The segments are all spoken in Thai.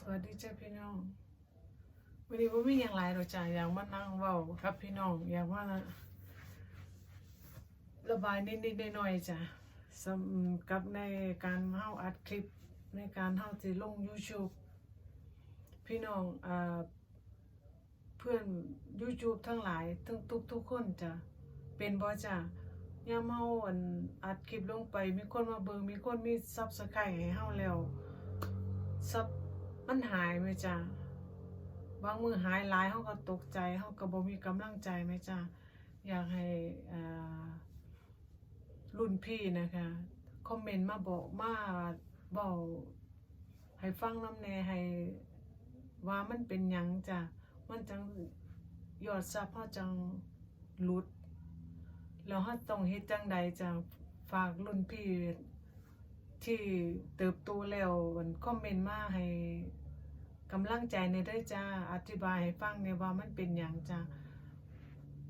สวัสดีจ้าพี่น้องวันนี้ว่ามีอย่างไรเราจ้าอย่ากมานั่งเว้ากับพี่น้องอย่ากว่าระบายนิดๆหน่อยๆจ้ะสำกับในการเฮาอัดคลิปในการเฮาสิลง YouTube พี่น้องอเพื่อน YouTube ทั้งหลายทั้งทุกๆคนจ้ะเป็นบ่จ้ะยามเฮาอันอัดคลิปลงไปมีคนมาเบิงมีคนมี Subscribe ให้เฮาแล้วซับ มันหายไหมจ้ะบางมือหายหลายเขาก็ตกใจเขาก็บ่มีกำลังใจไหมจ้ะอยากให้รุ่นพี่นะคะคอมเมนต์มาบอกมาบอกให้ฟังน้ำแน่ให้ว่ามันเป็นยังจ้ะมันจังยอดซับเขาจังหลุด แล้วเขาต้องเฮ็ดจังใดจ้ะฝากรุ่นพี่ ที่เติบโตแล้วมันคอมเมนต์มาให้กำลังใจในได้จ้าอธิบายให้ฟังในว่ามันเป็นอย่างจ้า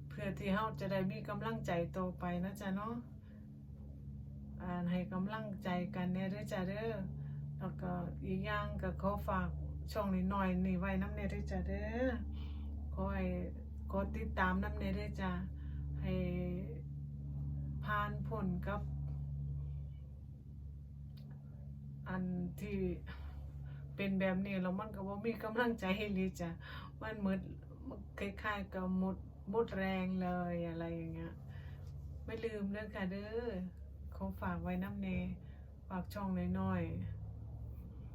เพื่อที่เฮาจะได้มีกำลังใจโตอไปนะจ๊ะเนาะอ่านให้กำลังใจกันในเด้จ้าเด้อแล้วก็อีกอย่างก็ขอฝากช่องนี้หน่อยนี่ไว้น้ำในเด้จ้าเด้อขอให้กดติดตามน้ำในเด้จ้าให้ผ่านผลกับ อันที่เป็นแบบนี้แล้วมันก็บ่มีกำลังใจให้ลีจ้ะมันหมดมันคล้ายๆกับหมดหมดแรงเลยอะไรอย่างเงี้ยไม่ลืมเด้อค่ะเด้อขอฝากไว้น้ำเนฝากช่องน้อย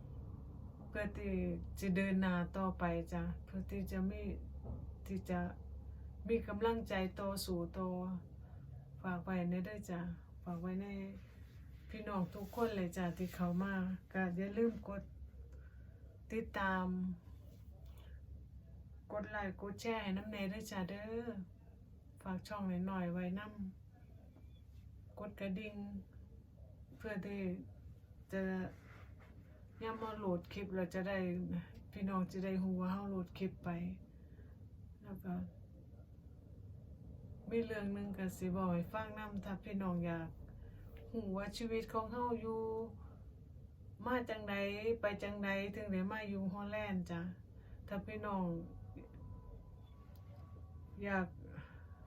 ๆเพื่อที่จะเดินหน้าต่อไปจ้ะเพื่อที่จะไมีที่จะมีกำลังใจต่อสู่ต่อฝากไว้ในเด้อจ้ะฝากไว้ใน พี่น้องทุกคนเลยจ้ะที่เขามาก็อย่าลืมกดติดตาม กดไลค์กดแชร์น้ำเนยด้วยจ้ะเด้อฝากช่องหน่อยๆไว้น้ำกดกระดิ่งเพื่อที่จะย่ามาโหลดคลิปเราจะได้พี่น้องจะได้หูว่าเฮาโหลดคลิปไป แล้วก็มีเรื่องหนึ่งก็สิบอกให้ฟังนํถ้าพี่น้องอยาก หูว่าชีวิตของเฮาอยู่ มาจังใดไปจังใดถึงได้มาอยู่ฮอลแลนด์จ้ะถ้าพี่น้อง อยาก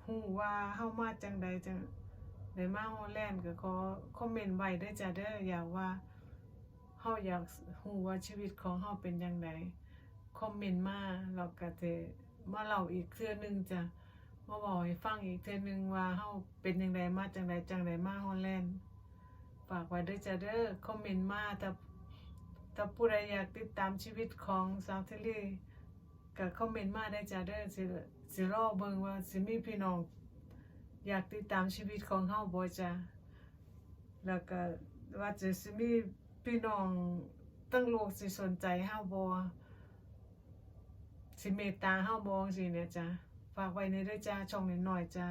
หูว่าเฮามาจังใดจังได้มาฮอลแลนด์ก็ขอคอมเมนต์ไว้ด้วยจ้ะเด้ออยากว่าเฮาอยากหูว่าชีวิตของเฮาเป็นจังใดคอมเมนต์มาแล้วก็จะมาเล่าอีกเทื่อหนึงจ้ะมาบอกให้ฟังอีกเทื่อนึงว่าเฮาเป็นจังใดมาจังใดจังใดมาฮอลแลนด์ ฝากไว้ด้วยจ้ะเด้อคอมเมนต์มาถ้าถ้าผู้ใดอยากติดตามชีวิตของสาวเทลลี่ก็คอมเมนต์มาได้จ้ะเด้อสิสิรอเบิ่งว่าสิมีพี่น้อง อยากติดตามชีวิตของเฮาบ่จ้ะแล้วก็ว่าจะสิมีพี่น้องตั้งโลกสิสนใจเฮาบ่สิเมตตาเฮาบ่สิเนี่ยจ้ะฝากไว้ในด้อจ้าช่องน้อยจ้ะ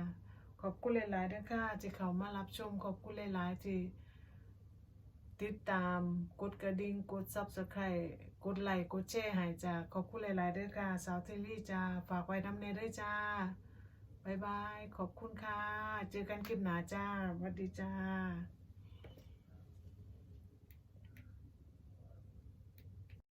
ขอบคุณหลายๆด้อค่ะที่เข้ามารับชมขอบคุณหลายๆที่ ติดตามกดกระดิ่งกด Subscribe กดไลค์กดแชร์ให้จ้าขอบคุณหลายๆเด้อค่ะสาวเทลลี่จ้าฝากไว้น้ำเนยด้วยจ้าบายบาย ขอบคุณค่ะ เจอกันคลิปหน้าจ้าสวัสดีจ้า